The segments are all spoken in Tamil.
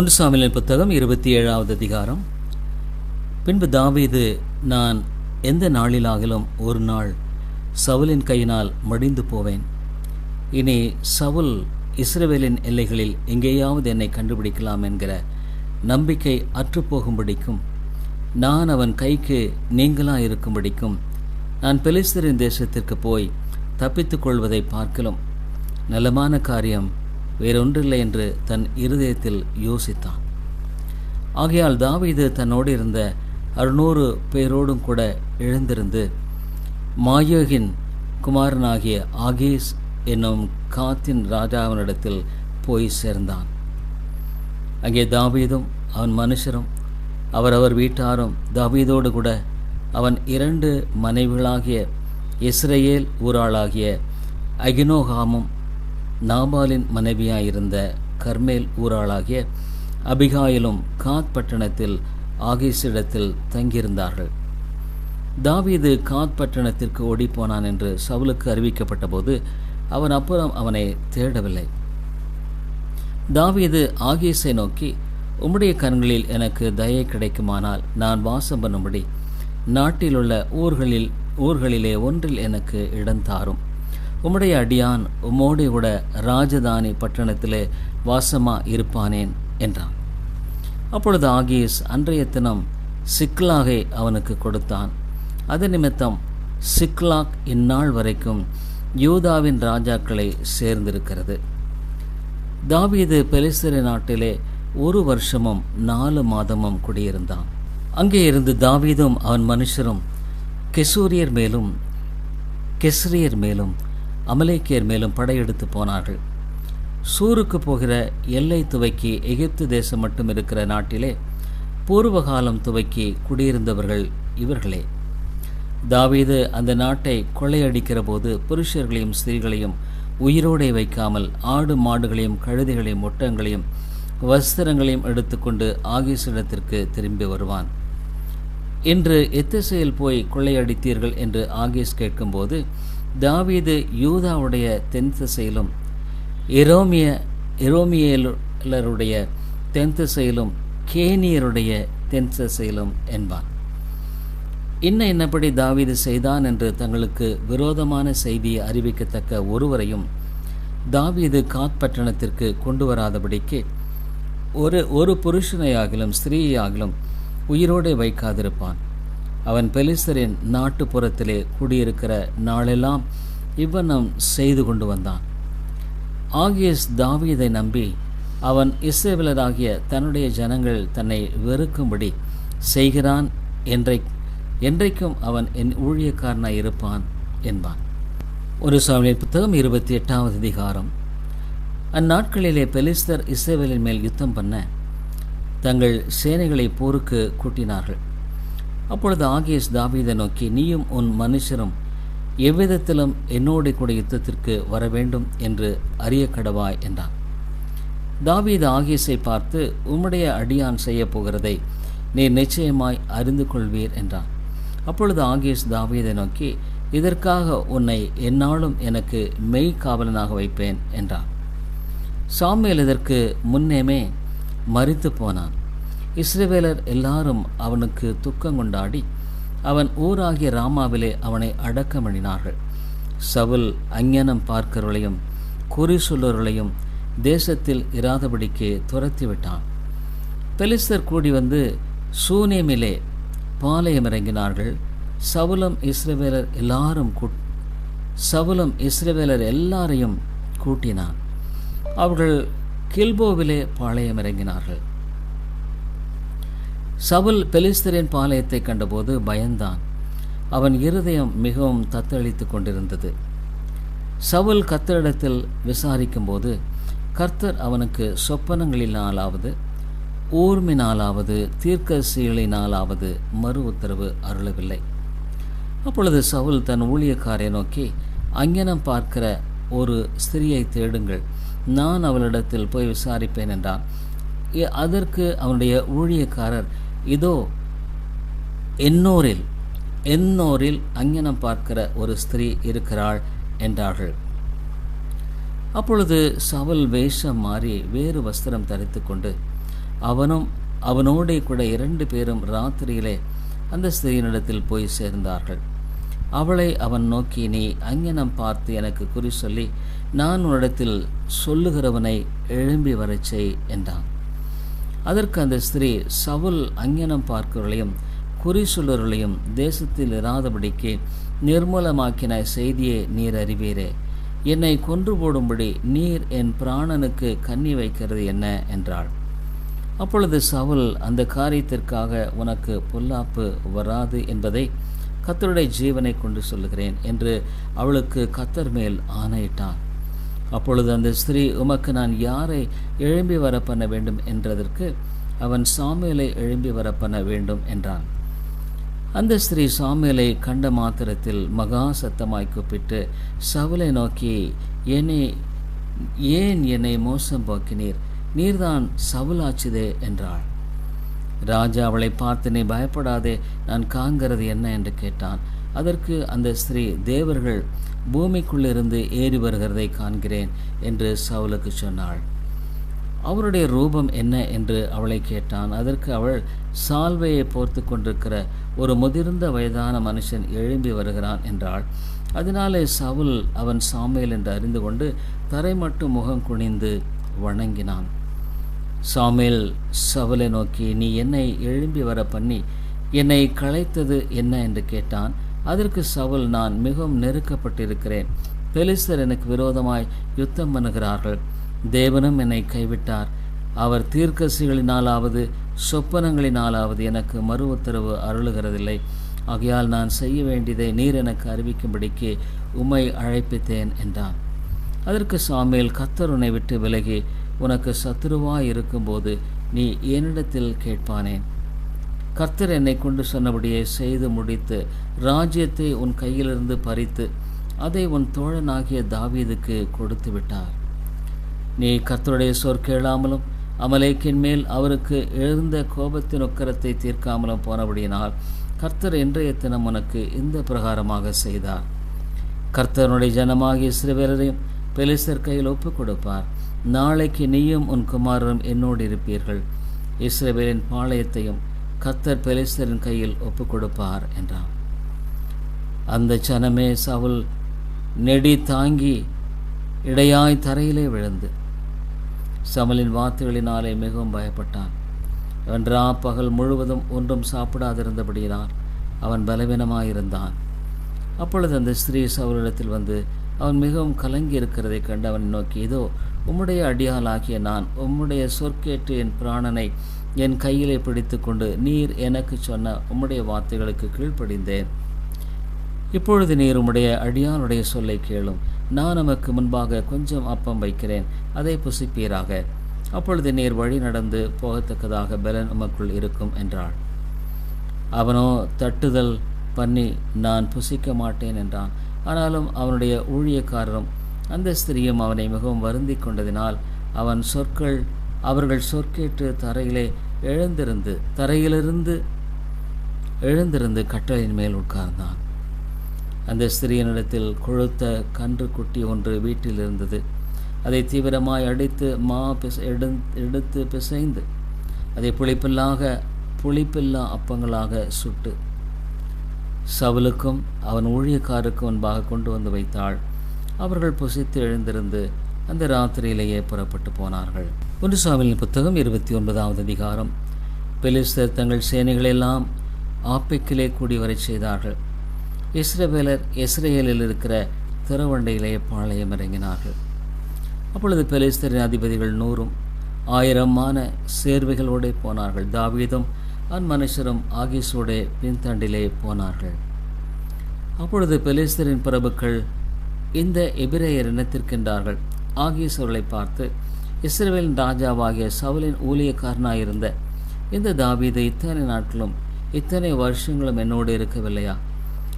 ஒன்று சாமியின் புத்தகம் இருபத்தி ஏழாவது அதிகாரம். பின்பு தாவீது நான் எந்த நாளிலாகிலும் ஒரு நாள் சவுலின் கையினால் மடிந்து போவேன். இனி சவுல் இஸ்ரேவேலின் எல்லைகளில் எங்கேயாவது என்னை கண்டுபிடிக்கலாம் என்கிற நம்பிக்கை அற்றுப்போகும்படிக்கும் நான் அவன் கைக்கு நீங்களாக இருக்கும்படிக்கும் நான் பெலிஸ்தரின் தேசத்திற்கு போய் தப்பித்துக் கொள்வதை பார்க்கலும். நலமான காரியம் வேறொன்றில்லை என்று தன் இருதயத்தில் யோசித்தான். ஆகையால் தாவீது தன்னோடு இருந்த அறுநூறு பேரோடும் கூட எழுந்திருந்து மாயோகின் குமாரனாகிய ஆகேஷ் என்னும் காத்தின் ராஜாவினிடத்தில் போய் சேர்ந்தான். அங்கே தாவீதும் அவன் மனுஷரும் அவரவர் வீட்டாரும் தாவீதோடு கூட அவன் இரண்டு மனைவிகளாகிய இஸ்ரேல் ஊராளாகிய அகினோகாமும் நாபாலின் மனைவியாயிருந்த கர்மேல் ஊராளாகிய அபிகாயிலும் காத் பட்டணத்தில் ஆகீஸிடத்தில் தங்கியிருந்தார்கள். தாவீது காத் பட்டணத்திற்கு ஓடிப்போனான் என்று சவுலுக்கு அறிவிக்கப்பட்டபோது அவன் அப்புறம் அவனை தேடவில்லை. தாவீது ஆகீஸை நோக்கி உம்முடைய கண்களில் எனக்கு தயை கிடைக்குமானால் நான் வாசம் பண்ணும்படி நாட்டிலுள்ள ஊர்களில் ஊர்களிலே ஒன்றில் எனக்கு இடம் தாரும். உம்முடைய அடியான் உம்மோடு கூட ராஜதானி பட்டணத்திலே வாசமா இருப்பானேன் என்றான். அப்பொழுது ஆகியஸ் அன்றைய தினம் சிக்லாகை அவனுக்கு கொடுத்தான். அது நிமித்தம் சிக்லாக் இந்நாள் வரைக்கும் யூதாவின் ராஜாக்களை சேர்ந்திருக்கிறது. தாவீது பெலிஸ்தர நாட்டிலே ஒரு வருஷமும் நாலு மாதமும் குடியிருந்தான். அங்கே இருந்து தாவீதும் அவன் மனுஷரும் கெசூரியர் மேலும் கெஸ்ரியர் மேலும் அமலேக்கியர் மேலும் படையெடுத்து போனார்கள். சூருக்கு போகிற எல்லை துவக்கி எகிப்து தேசம் மட்டும் இருக்கிற நாட்டிலே பூர்வகாலம் துவக்கி குடியிருந்தவர்கள் இவர்களே. தாவீது அந்த நாட்டை கொள்ளையடிக்கிற போது புருஷர்களையும் ஸ்திரீகளையும் உயிரோடே வைக்காமல் ஆடு மாடுகளையும் கழுதைகளையும் ஒட்டங்களையும் வஸ்திரங்களையும் எடுத்துக்கொண்டு ஆகீஸிடத்திற்கு திரும்பி வருவான். இன்று எத்திசையில் போய் கொள்ளையடித்தீர்கள் என்று ஆகீஸ் கேட்கும்போது தாவீது யூதாவுடைய தென் திசையிலும் எரோமிய எரோமியலருடைய தென் திசையிலும் கேனியருடைய தென் திசையிலும் என்பான் இன்ன என்னபடி தாவீது செய்தான் என்று தங்களுக்கு விரோதமான செய்தியை அறிவிக்கத்தக்க ஒருவரையும் தாவீது காத்பட்டணத்திற்கு கொண்டு வராதபடிக்கு ஒரு ஒரு புருஷனையாகிலும் ஸ்திரீயாகிலும் உயிரோடு வைக்காதிருப்பான். அவன் பெலிஸ்தரின் நாட்டுப்புறத்திலே குடியிருக்கிற நாளெல்லாம் இவ்வண்ணம் செய்து கொண்டு வந்தான். ஆகியஸ் தாவீதை நம்பி அவன் இசைவிலராகிய தன்னுடைய ஜனங்கள் தன்னை வெறுக்கும்படி செய்கிறான் என்றை என்றைக்கும் அவன் என் ஊழியக்காரனாய் இருப்பான் என்பான். ஒரு சாமியின் புத்தகம் இருபத்தி எட்டாவது அதிகாரம். அந்நாட்களிலே பெலிஸ்தர் இஸ்ரேவேலின் மேல் யுத்தம் பண்ண தங்கள் சேனைகளை போருக்கு கூட்டினார்கள். அப்பொழுது ஆகியஸ் தாவீதை நோக்கி நீயும் உன் மனுஷரும் எவ்விதத்திலும் என்னோடு கூட யுத்தத்திற்கு வர வேண்டும் என்று அறிய கடவாய் என்றான். தாவீது ஆகியஸை பார்த்து உம்முடைய அடியான் செய்ய போகிறதை நீர் நிச்சயமாய் அறிந்து கொள்வீர் என்றான். அப்பொழுது ஆகியஸ் தாவீதை நோக்கி இதற்காக உன்னை எந்நாளும் எனக்கு மெய் காவலனாக வைப்பேன் என்றான். சாமியல் இதற்கு முன்னேமே மறித்து போனான். இஸ்ரவேலர் எல்லாரும் அவனுக்கு துக்கம் கொண்டாடி அவன் ஊராகிய ராமாவிலே அவனை அடக்கமணினார்கள் சவுல் அஞ்ஞானம் பார்க்கிறவர்களையும் குறி சொல்லுவர்களையும் தேசத்தில் இராதபடிக்கு துரத்தி விட்டான். பெலிஸ்தர் கூடி வந்து சூனியமிலே பாளையம் இறங்கினார்கள். சவுலம் இஸ்ரவேலர் எல்லாரும் கூ சவுலம் இஸ்ரவேலர் எல்லாரையும் கூட்டினான். அவர்கள் கில்போவிலே பாளையம் இறங்கினார்கள். சவுல் பெலிஸ்தரின் பாளையத்தை கண்டபோது பயந்தான். அவன் இருதயம் மிகவும் தத்தளித்து கொண்டிருந்தது. சவுல் கத்தரிடத்தில் விசாரிக்கும்போது கர்த்தர் அவனுக்கு சொப்பனங்களினாலாவது ஊர்மினாலாவது தீர்க்கசீலினாலாவது மறு உத்தரவு அருளவில்லை. அப்பொழுது சவுல் தன் ஊழியக்காரை நோக்கி அங்கனம் பார்க்கிற ஒரு ஸ்திரியை தேடுங்கள். நான் அவளிடத்தில் போய் விசாரிப்பேன் என்றான். அதற்கு அவனுடைய ஊழியக்காரர் இதோ எண்ணூரில் எண்ணூரில் அங்கனம் பார்க்கிற ஒரு ஸ்திரீ இருக்கிறாள் என்றார்கள். அப்பொழுது சவல் வேஷம் மாறி வேறு வஸ்திரம் தரித்து கொண்டு அவனும் அவனோடே கூட இரண்டு பேரும் ராத்திரியிலே அந்த ஸ்திரீனிடத்தில் போய் சேர்ந்தார்கள். அவளை அவன் நோக்கி நீ அங்கனம் பார்த்து எனக்கு குறி சொல்லி நான் உன்னிடத்தில் சொல்லுகிறவனை எழும்பி வரச் செய் என்றான். அதற்கு அந்த ஸ்திரீ சவுல் அஞ்ஞனம் பார்க்கிறவர்களையும் குறி சொல்லர்களையும் தேசத்தில் இராதபடிக்கு நிர்மூலமாக்கின செய்தியை நீர் அறிவீரே. என்னை கொன்று போடும்படி நீர் என் பிராணனுக்கு கண்ணி வைக்கிறது என்ன? என்றாள். அப்பொழுது சவுல் அந்த காரியத்திற்காக உனக்கு பொல்லாப்பு வராது என்பதை கத்தருடைய ஜீவனை கொண்டு சொல்லுகிறேன் என்று அவளுக்கு கத்தர் மேல் ஆணையிட்டான். அப்பொழுது அந்த ஸ்திரீ உமக்கு நான் யாரை எழும்பி வர பண்ண வேண்டும் என்றதற்கு அவன் சாமியலை எழும்பி வர பண்ண வேண்டும் என்றான். அந்த ஸ்திரீ சாமியலை கண்ட மாத்திரத்தில் மகா சத்தமாய் கூப்பிட்டு சவுலை நோக்கி என்னை ஏன் என்னை மோசம் போக்கினீர்? நீர்தான் சவுலாச்சுதே என்றாள். ராஜா அவளை பார்த்து நீ பயப்படாதே நான் காங்கிறது என்ன? என்று கேட்டான். அதற்கு அந்த ஸ்திரீ தேவர்கள் பூமிக்குள்ளிருந்து ஏறி வருகிறதை காண்கிறேன் என்று சவுலுக்கு சொன்னாள். அவருடைய ரூபம் என்ன? என்று அவளை கேட்டான். அதற்கு அவள் சால்வையை போர்த்து கொண்டிருக்கிற ஒரு முதிர்ந்த வயதான மனுஷன் எழும்பி வருகிறான் என்றாள். அதனாலே சவுல் அவன் சாமியல் என்று அறிந்து கொண்டு தரை மட்டும் முகம் குனிந்து வணங்கினான். சாமியல் சவுலை நோக்கி நீ என்னை எழும்பி வர பண்ணி என்னை களைத்தது என்ன? என்று கேட்டான். அதற்கு சவுல் நான் மிகவும் நெருக்கப்பட்டிருக்கிறேன். பெலிஸ்தர் எனக்கு விரோதமாய் யுத்தம் பண்ணுகிறார்கள். தேவனும் என்னை கைவிட்டார். அவர் தீர்க்கசிகளினாலாவது சொப்பனங்களினாலாவது எனக்கு மறு உத்தரவு அருளுகிறதில்லை. ஆகையால் நான் செய்ய வேண்டியதை நீர் எனக்கு அறிவிக்கும்படிக்கு உம்மை அழைப்பித்தேன் என்றான். அதற்கு சாமியில் கத்தர் உன்னை விட்டு விலகி உனக்கு சத்துருவாய் இருக்கும்போது நீ என்னிடத்தில் கேட்பானேன். கர்த்தர் என்னை கொண்டு சொன்னபடியே செய்து முடித்து ராஜ்யத்தை உன் கையிலிருந்து பறித்து அதை உன் தோழனாகிய தாவீதுக்கு கொடுத்து விட்டார். நீ கர்த்தருடைய சொற்கேளாமலும் அமலேக்கின் மேல் அவருக்கு எழுந்த கோபத்தின் உக்கரத்தை தீர்க்காமலும் போனபடியினால் கர்த்தர் இன்றைய தினம் உனக்கு இந்த பிரகாரமாக செய்தார். கர்த்தருடைய ஜனமாகிய சிறுவரையும் பெலிசர் கையில் ஒப்புக் கொடுப்பார். நாளைக்கு நீயும் உன் குமாரரும் என்னோடு இருப்பீர்கள். இஸ்ரவேலின் பாளையத்தையும் கத்தர் பெலிஸ்தரின் கையில் ஒப்புக் கொடுப்பார் என்றான். அந்த சனமே சவுல் நெடி தாங்கி இடையாய் தரையிலே விழுந்து சமலின் வார்த்தைகளினாலே மிகவும் பயப்பட்டான். அவன் ரா பகல் முழுவதும் ஒன்றும் சாப்பிடாதிருந்தபடியினால் அவன் பலவீனமாயிருந்தான். அப்பொழுது அந்த ஸ்திரீ சவுலிடத்தில் வந்து அவன் மிகவும் கலங்கி இருக்கிறதை கண்டு அவன் நோக்கி இதோ உம்முடைய அடியாளாகிய நான் உம்முடைய சொற்கேட்டு என் பிராணனை என் கையிலே பிடித்து கொண்டு நீர் எனக்கு சொன்ன உம்முடைய வார்த்தைகளுக்கு கீழ்ப்படிந்தேன். இப்பொழுது நீர் உம்முடைய அடியானுடைய சொல்லை கேளும். நான் நமக்கு முன்பாக கொஞ்சம் அப்பம் வைக்கிறேன். அதை புசிப்பீராக. அப்பொழுது நீர் வழி நடந்து போகத்தக்கதாக பலன் உமக்குள் இருக்கும் என்றாள். அவனோ தட்டுதல் பண்ணி நான் புசிக்க மாட்டேன் என்றான். ஆனாலும் அவனுடைய ஊழியக்காரரும் அந்த ஸ்திரியும் அவனை மிகவும் வருந்தி கொண்டதினால் அவன் சொற்கள் அவர்கள் சொற்கேட்டு தரையிலே எழுந்திருந்து தரையிலிருந்து எழுந்திருந்து கட்டளையின் மேல் உட்கார்ந்தான். அந்த ஸ்திரீனிடத்தில் கொழுத்த கன்று குட்டி ஒன்று வீட்டில் இருந்தது. அதை தீவிரமாய் அடித்து மா பிச எடுத்து பிசைந்து அதை புளிப்பில்லாக புளிப்பில்லா அப்பங்களாக சுட்டு சவுலுக்கும் அவன் ஊழியக்காருக்கும் முன்பாக கொண்டு வந்து வைத்தாள். அவர்கள் புசித்து எழுந்திருந்து அந்த ராத்திரியிலேயே புறப்பட்டு போனார்கள். ஒன்று சாமியின் புத்தகம் இருபத்தி ஒன்பதாவது அதிகாரம். பெலிஸ்தர் தங்கள் சேனைகளெல்லாம் ஆப்பிக்கிலே கூடி வரை செய்தார்கள். இஸ்ரவேலர் இஸ்ரேலில் இருக்கிற திறவண்டையிலே பாளையம் இறங்கினார்கள். அப்பொழுது பெலிஸ்தரின் அதிபதிகள் நூறும் ஆயிரமான சேர்வைகளோடே போனார்கள். தாவீதும் அன் மனுஷரும் ஆகிசோடே பின்தண்டிலே போனார்கள். அப்பொழுது பெலிஸ்தரின் பிரபுக்கள் இந்த எபிரேயர் இனத்திற்கின்றார்கள். ஆகியோர்களை பார்த்து இஸ்ரேலின் ராஜாவாகிய சவுலின் ஊழியக்காரனாயிருந்த இந்த தாவீது இத்தனை நாட்களும் இத்தனை வருஷங்களும் என்னோடு இருக்கவில்லையா?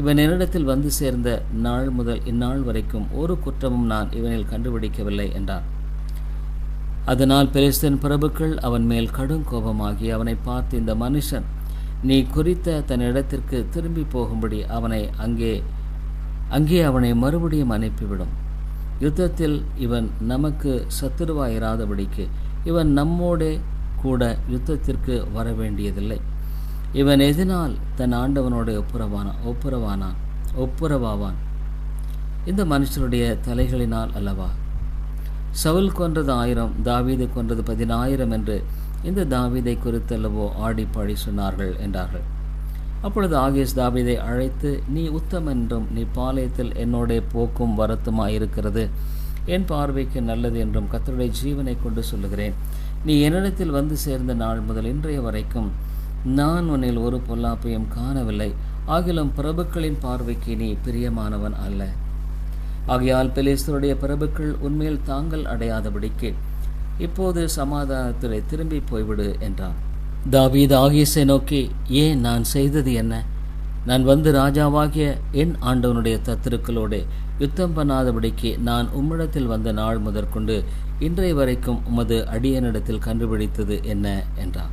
இவன் என்னிடத்தில் வந்து சேர்ந்த நாள் முதல் இந்நாள் வரைக்கும் ஒரு குற்றமும் நான் இவனில் கண்டுபிடிக்கவில்லை என்றார். அதனால் பெலிஸ்தன் பிரபுக்கள் அவன் மேல் கடும் கோபமாகி அவனை பார்த்து இந்த மனுஷன் நீ குறித்த தன் இடத்திற்கு திரும்பி போகும்படி அவனை அங்கே அங்கே அவனை மறுபடியும் அனுப்பிவிடும். யுத்தத்தில் இவன் நமக்கு சத்துருவாயிராதபடிக்கு இவன் நம்மோடே கூட யுத்தத்திற்கு வர வேண்டியதில்லை இவன் எதனால் தன் ஆண்டவனோட ஒப்புரவானான் ஒப்புரவானான் ஒப்புரவாவான்? இந்த மனுஷருடைய தலைகளினால் அல்லவா? சவுல் கொன்றது ஆயிரம் தாவீது கொன்றது பதினாயிரம் என்று இந்த தாவீதை குறித்தல்லவோ ஆடி பாடி சொன்னார்கள் என்றார்கள். அப்பொழுது ஆகேஷ் தாவிதை அழைத்து நீ உத்தம் என்றும் நீ பாளையத்தில் என்னோட போக்கும் வரத்துமாயிருக்கிறது. என் பார்வைக்கு நல்லது என்றும் கத்தருடைய ஜீவனை கொண்டு சொல்லுகிறேன். நீ என்னிடத்தில் வந்து சேர்ந்த நாள் முதல் இன்றைய வரைக்கும் நான் உன்னில் ஒரு பொல்லாப்பையும் காணவில்லை. ஆகிலும் பிரபுக்களின் பார்வைக்கு நீ பிரியமானவன் அல்ல. ஆகையால் பெலிஸ்தருடைய பிரபுக்கள் உண்மையில் தாங்கள் அடையாதபடிக்கு இப்போது சமாதானத்திலே திரும்பி போய்விடு என்றான். தாவீது ஆகீஸை நோக்கி ஏன் நான் செய்தது என்ன? நான் வந்து ராஜாவாகிய என் ஆண்டவனுடைய தத்திருக்களோடு யுத்தம் பண்ணாதபடிக்கு நான் உம்மிடத்தில் வந்த நாள் முதற்கொண்டு இன்றைய வரைக்கும் உமது அடியனிடத்தில் கண்டுபிடித்தது என்ன? என்றான்.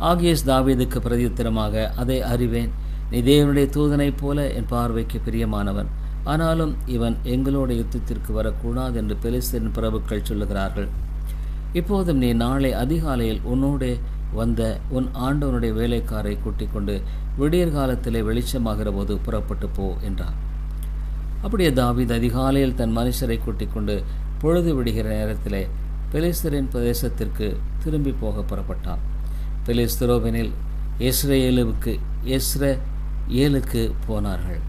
ஆகியஸ் தாவீதுக்கு பிரதித்திரமாக அதை அறிவேன். நீ தேவனுடைய தூதனைப் போல என் பார்வைக்கு பிரியமானவன். ஆனாலும் இவன் எங்களோட யுத்தத்திற்கு வரக்கூடாது என்று பெலிஸ்தீன் பிரபுக்கள் சொல்லுகிறார்கள். இப்போதும் நீ நாளை அதிகாலையில் உன்னோடே வந்த உன் ஆண்டவனுடைய வேலைக்காரை கூட்டிக் கொண்டு விடியற் காலத்திலே வெளிச்சமாகிற போது புறப்பட்டு போ என்றான். அப்படியே தாவித் அதிகாலையில் தன் மனுஷரை கூட்டிக் கொண்டு பொழுது விடுகிற நேரத்திலே பெலிஸ்தரின் பிரதேசத்திற்கு திரும்பி போக புறப்பட்டான். பெலிஸ்தரோவெனில் இஸ்ரேலுவுக்கு இஸ்ர ஏலுக்கு போனார்கள்.